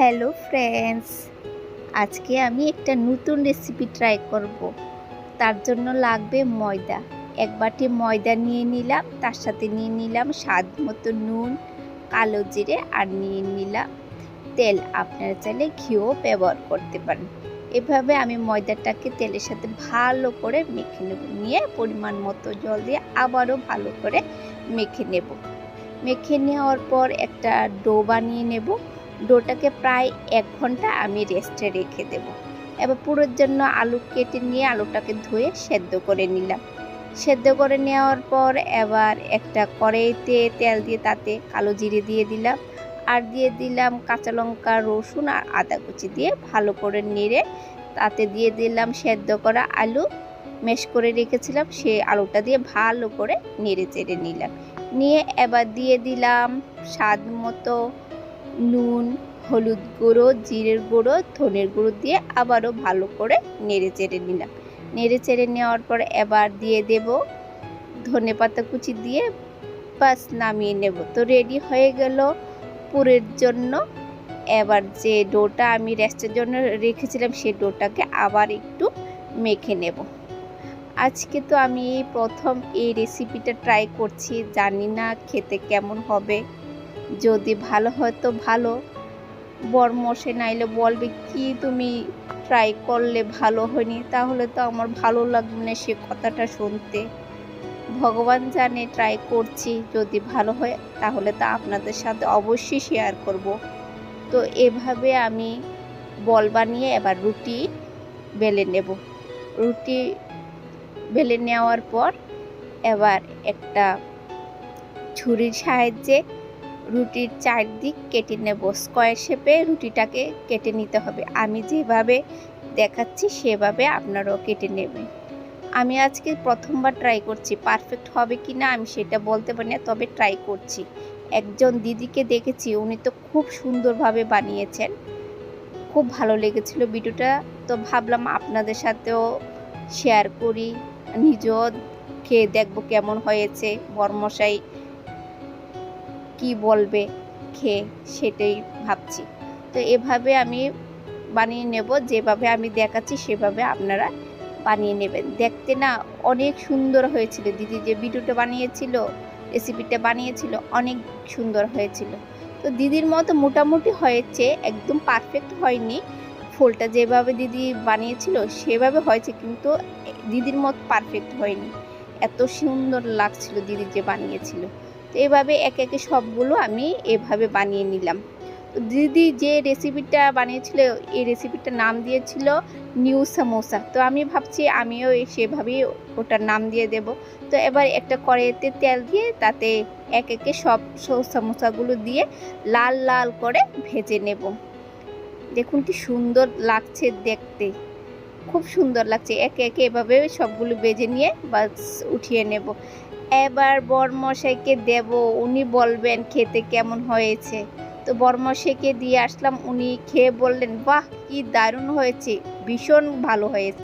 Hello friends, আজকে আমি একটা নতুন রেসিপি ট্রাই করব। তার জন্য লাগবে ময়দা। এক বাটি ময়দা নিয়ে নিলাম, তার সাথে নিয়ে নিলাম স্বাদ মতো নুন, কালো জিরে আর নিয়ে নিলাম তেল। আপনারা চাইলে ঘিও ব্যবহার করতে পারেন। এভাবে আমি ময়দাটাকে তেলের সাথে ভালো করে মেখে নেব। নিয়ে পরিমাণ মতো জল দিয়ে আবারও ভালো করে মেখে নেব। মেখে নেওয়ার পর একটা ডো বানিয়ে নেব। ডোটাকে প্রায় এক ঘণ্টা আমি রেস্টে রেখে দেব। এবার পুরোর জন্য আলু কেটে নিয়ে আলুটাকে ধুয়ে সেদ্ধ করে নিলাম। সেদ্ধ করে নেওয়ার পর এবার একটা কড়াইতে তেল দিয়ে তাতে কালো জিরে দিয়ে দিলাম আর দিয়ে দিলাম কাঁচা লঙ্কা, রসুন আর আদা কুচি দিয়ে ভালো করে নেড়ে তাতে দিয়ে দিলাম সেদ্ধ করা আলু। মেশ করে রেখেছিলাম, সে আলুটা দিয়ে ভালো করে নেড়ে চেড়ে নিলাম। নিয়ে এবার দিয়ে দিলাম স্বাদ মতো নুন, হলুদ গুঁড়ো, জিরের গুঁড়ো, ধনের গুঁড়ো দিয়ে আবারও ভালো করে নেড়ে চেড়ে নিলাম। নেড়ে চেড়ে নেওয়ার পর এবার দিয়ে দেব ধনে পাতা কুচি দিয়ে বাস নামিয়ে নেব। তো রেডি হয়ে গেল পুরের জন্য। এবার যে ডোটা আমি রেস্টের জন্য রেখেছিলাম সেই ডোটাকে আবার একটু মেখে নেব। আজকে তো আমি প্রথম এই রেসিপিটা ট্রাই করছি। জানি না খেতে কেমন হবে। যদি ভালো হয় তো ভালো। বরমশে নাইলে বলবে, কি তুমি ট্রাই করলে ভালো হয়নি? তাহলে তো আমার ভালো লাগবে না সে কথাটা শুনতে। ভগবান জানে ট্রাই করছি, যদি ভালো হয় তাহলে তো আপনাদের সাথে অবশ্যই শেয়ার করব। তো এভাবে আমি বল বানিয়ে এবার রুটি বেলে নেব। রুটি বেলে নেওয়ার পর এবার একটা ছুরির সাহায্যে রুটির চারদিক কেটে নেব। স্কোয়ার শেপে রুটিটাকে কেটে নিতে হবে। আমি যেভাবে দেখাচ্ছি, সেভাবে আপনারাও কেটে নেবেন। আমি আজকে প্রথমবার ট্রাই করছি। পারফেক্ট হবে কি না আমি সেটা বলতে পারি না, তবে ট্রাই করছি। একজন দিদিকে দেখেছি, উনি তো খুব সুন্দরভাবে বানিয়েছেন। খুব ভালো লেগেছিল ভিডিওটা। তো ভাবলাম আপনাদের সাথেও শেয়ার করি। নিজেও খেয়ে দেখব কেমন হয়েছে। বরমশাই কি বলবে খেয়ে সেটাই ভাবছি। তো এভাবে আমি বানিয়ে নেব, যেভাবে আমি দেখাচ্ছি সেভাবে আপনারা বানিয়ে নেবেন। দেখতে না অনেক সুন্দর হয়েছিল। দিদি যে ভিডিওটা বানিয়েছিল, রেসিপিটা বানিয়েছিল, অনেক সুন্দর হয়েছিল। তো দিদির মতো মোটামুটি হয়েছে, একদম পারফেক্ট হয়নি। ফুলটা যেভাবে দিদি বানিয়েছিল, সেভাবে হয়েছে, কিন্তু দিদির মতো পারফেক্ট হয়নি। এত সুন্দর লাগছিল দিদি যে বানিয়েছিল। তো এভাবে একে একে সবগুলো আমি এভাবে বানিয়ে নিলাম। তো দিদি যে রেসিপিটা বানিয়েছিল, এই রেসিপিটার নাম দিয়েছিল নিউ সামোসা তো আমি ভাবছি আমিও সেভাবেই ওটার নাম দিয়ে দেব। তো এবার একটা কড়াইতে তেল দিয়ে তাতে এক একে সব সামোসাগুলো দিয়ে লাল লাল করে ভেজে নেব। দেখুন কি সুন্দর লাগছে দেখতে। খুব সুন্দর লাগছে। একে একে এভাবে সবগুলো বেজে নিয়ে বাস উঠিয়ে নেব। এবার বরমশাইকে দেব। উনি বলবেন খেতে কেমন হয়েছে। তো বরমশাইকে দিয়ে আসলাম। উনি খেয়ে বললেন, বাহ, কি দারুণ হয়েছে। ভীষণ ভালো হয়েছে।